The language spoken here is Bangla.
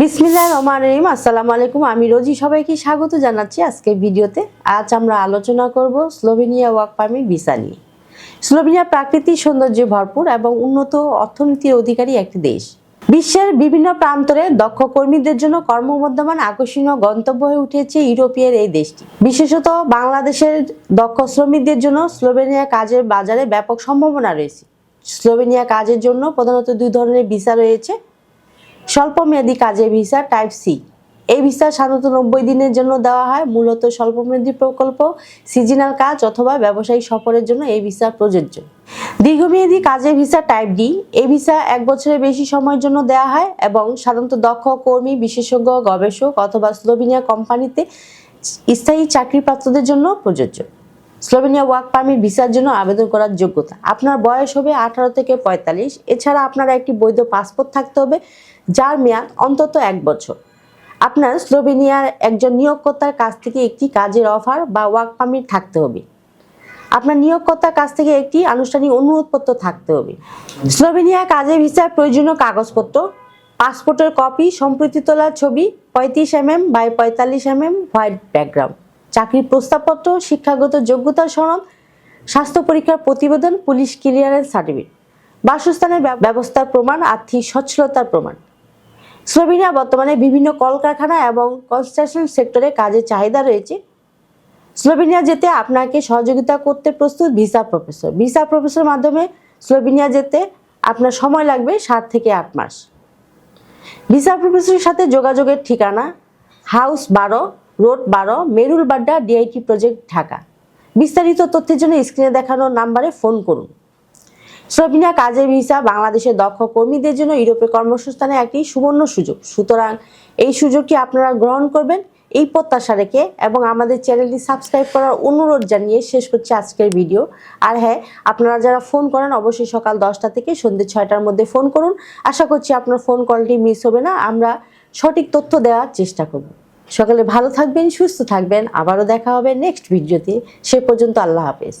বিসমিল্লাহ রহমান রহিম, আসসালামু আলাইকুম। আমি রোজি, সবাইকে স্বাগত জানাচ্ছি আজকের ভিডিওতে। আজ আমরা আলোচনা করব স্লোভেনিয়া ওয়ার্ক পারমিট ভিসা নিয়ে। স্লোভেনিয়া প্রাকৃতিক সৌন্দর্যে ভরপুর এবং উন্নত অর্থনীতির অধিকারী একটি দেশ। বিশ্বের বিভিন্ন প্রান্তরে দক্ষ কর্মীদের জন্য কর্মবর্ধমান আকর্ষণীয় গন্তব্য হয়ে উঠেছে ইউরোপীয় এই দেশটি। বিশেষত বাংলাদেশের দক্ষ শ্রমিকদের জন্য স্লোভেনিয়া কাজের বাজারে ব্যাপক সম্ভাবনা রয়েছে। স্লোভেনিয়া কাজের জন্য প্রধানত দুই ধরনের ভিসা রয়েছে। স্বল্পমেয়াদী কাজের ভিসা টাইপ সি। এই ভিসা সাধারণত নব্বই দিনের জন্য দেওয়া হয়। মূলত স্বল্পমেয়াদী প্রকল্প, সিজনাল কাজ অথবা ব্যবসায়িক সফরের জন্য এই ভিসা প্রযোজ্য। দীর্ঘমেয়াদী কাজের ভিসা টাইপ ডি, এই ভিসা এক বছরের বেশি সময়ের জন্য দেওয়া হয় এবং সাধারণত দক্ষ কর্মী, বিশেষজ্ঞ, গবেষক অথবা স্লোভিনিয়া কোম্পানিতে স্থায়ী চাকরিপ্রাপ্তদের জন্য প্রযোজ্য। স্লোভেনিয়া ওয়ার্ক পারমিট ভিসার জন্য আবেদন করার যোগ্যতা। আপনার বয়স হবে আঠারো থেকে পঁয়তাল্লিশ। এছাড়া আপনার একটি বৈধ পাসপোর্ট থাকতে হবে, যার মেয়াদ অন্তত এক বছর। আপনার স্লোভেনিয়ার একজন নিয়োগকর্তার কাছ থেকে একটি কাজের অফার বা ওয়ার্ক পারমিট থাকতে হবে। আপনার নিয়োগকর্তার কাছ থেকে একটি আনুষ্ঠানিক অনুরোধপত্র থাকতে হবে। স্লোভেনিয়া কাজে ভিসার প্রয়োজনীয় কাগজপত্র, পাসপোর্টের কপি সম্প্রতি তোলার ছবি, পঁয়ত্রিশ এমএম বাই পঁয়তাল্লিশ এম এম হোয়াইট ব্যাকগ্রাউন্ড। চাকরির প্রস্তাবপত্র, শিক্ষাগত যোগ্যতা সনদ, স্বাস্থ্য পরীক্ষার প্রতিবেদন, পুলিশ ক্লিয়ারেন্স সার্টিফিকেট। বাসস্থানের ব্যব- ব্যবস্থার প্রমাণ, আর্থিক সচ্ছলতার প্রমাণ। স্লোভেনিয়া বর্তমানে বিভিন্ন কলকারখানা এবং কনস্ট্রাকশন সেক্টরে কাজের চাহিদা রয়েছে। স্লোভেনিয়া যেতে আপনাকে সহযোগিতা করতে প্রস্তুত ভিসা প্রফেসর। ভিসা প্রফেসর মাধ্যমে স্লোভেনিয়া যেতে আপনার সময় লাগবে সাত থেকে আট মাস। ভিসা প্রফেসরের সাথে যোগাযোগের ঠিকানা, হাউস বারো রোড বারো, মেরুল বাড্ডা ডিআইটি প্রজেক্ট ঢাকা। বিস্তারিত তথ্যের জন্য স্ক্রিনে দেখানো নাম্বারে ফোন করুন। স্লোভেনিয়া কাজের ভিসা বাংলাদেশের দক্ষ কর্মীদের জন্য ইউরোপে কর্মসংস্থানে একটি সুবর্ণ সুযোগ। সুতরাং এই সুযোগটি আপনারা গ্রহণ করবেন, এই প্রত্যাশা রেখে এবং আমাদের চ্যানেলটি সাবস্ক্রাইব করার অনুরোধ জানিয়ে শেষ করছি আজকের ভিডিও। আর হ্যাঁ আপনারা যারা ফোন করেন, অবশ্যই সকাল দশটা থেকে সন্ধ্যে ছয়টার মধ্যে ফোন করুন। আশা করছি আপনার ফোন কলটি মিস হবে না। আমরা সঠিক তথ্য দেওয়ার চেষ্টা করব। সকালে ভালো থাকবেন সুস্থ থাকবেন। আবারও দেখা হবে নেক্সট ভিডিওতে সে পর্যন্ত আল্লাহ হাফেজ।